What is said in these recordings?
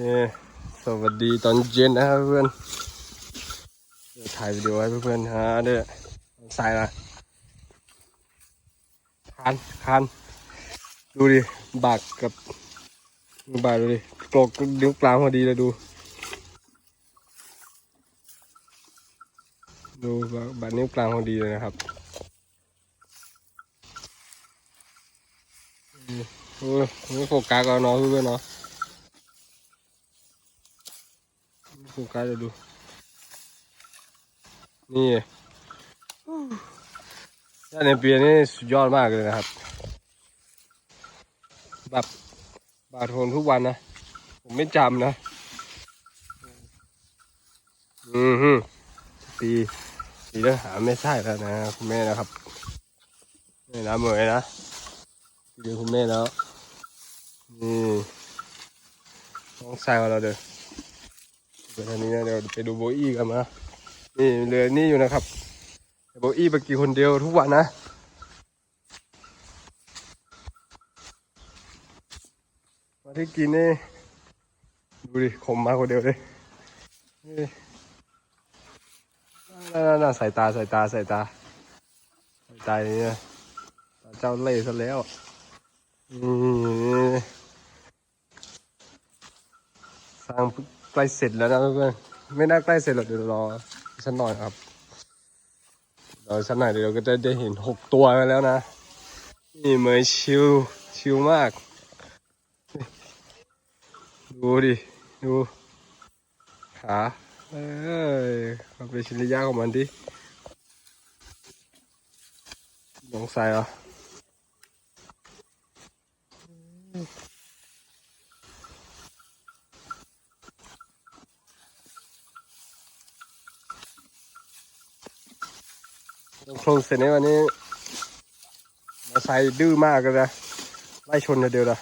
นี่สวัสดีตอนเย็นนะครับเพื่อนถ่ายวิดีโอให้เพื่อนๆฮะเด้อสายละคานคานดูดิบากกับบากดูดิกรอกนิ้วกลางพอดีเลยดู ดูบากบนิ้วกลางพอดีเลยนะครับอืมโอ้ยไม่โฟกัสเอาเนาะเพื่อนเนาะ โฟกัสจะดู นี่ด้านในเปียนี่สุดยอดมากเลยนะครับ แบบบาดโทนทุกวันนะ ผมไม่จำนะ อือฮึปีปีแล้วหาไม่ใช่แล้วนะคุณแม่นะครับนี่นะเหมยนะเดี๋ยวคุณแม่แล้วนี่น้องชายของเราเด้อ เดี๋ยวนี้นะเดี๋ยวไปดูโบอี้กันนะนี่เรือนี่อยู่นะครับโบอี้ไปกี่คนเดียวทุกวันนะมาที่กินนี่ดูดิขมมาคนเดียวเลยนี่น่าน่าสายตาสายตาสายตาสายตาอย่างนี้นะตาเจ้าเล่ซะแล้วนี่สร้าง ใกล้เสร็จแล้วนะเพื่อนไม่น่าใกล้เสร็จหรอกเดี๋ยวรอสักหน่อยครับรอสักหน่อยเดี๋ยวก็จะได้เห็นหกตัวกันแล้วนะนี่เหมยชิวชิวมาก ดูดิดูขาเอ้ยควาเป็นชิลิยาของมันดิลงใส่เหรอ โครงเสร็จในวันนี้มาใส่ดื้อมากเลยนะไล่ชนเดียวนะ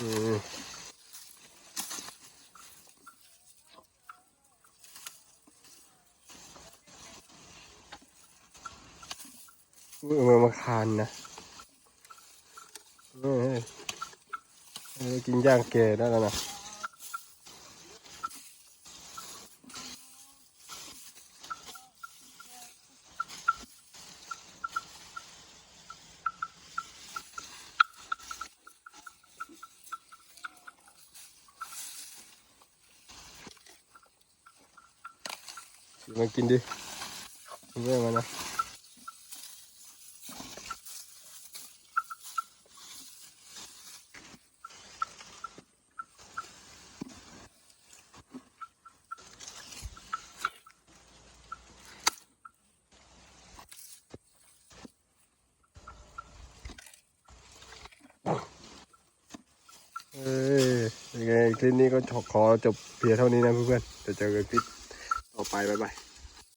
อืมมือมาคานนะ เออเออกินย่างแก่ได้แล้วนะมากินดิเรื่องมันนะ เอ้ยยังไงคลิปนี้ก็ขอจบเพียงเท่านี้นะเพื่อนๆเดี๋ยวเจอกันคลิปต่อไปบ๊ายบาย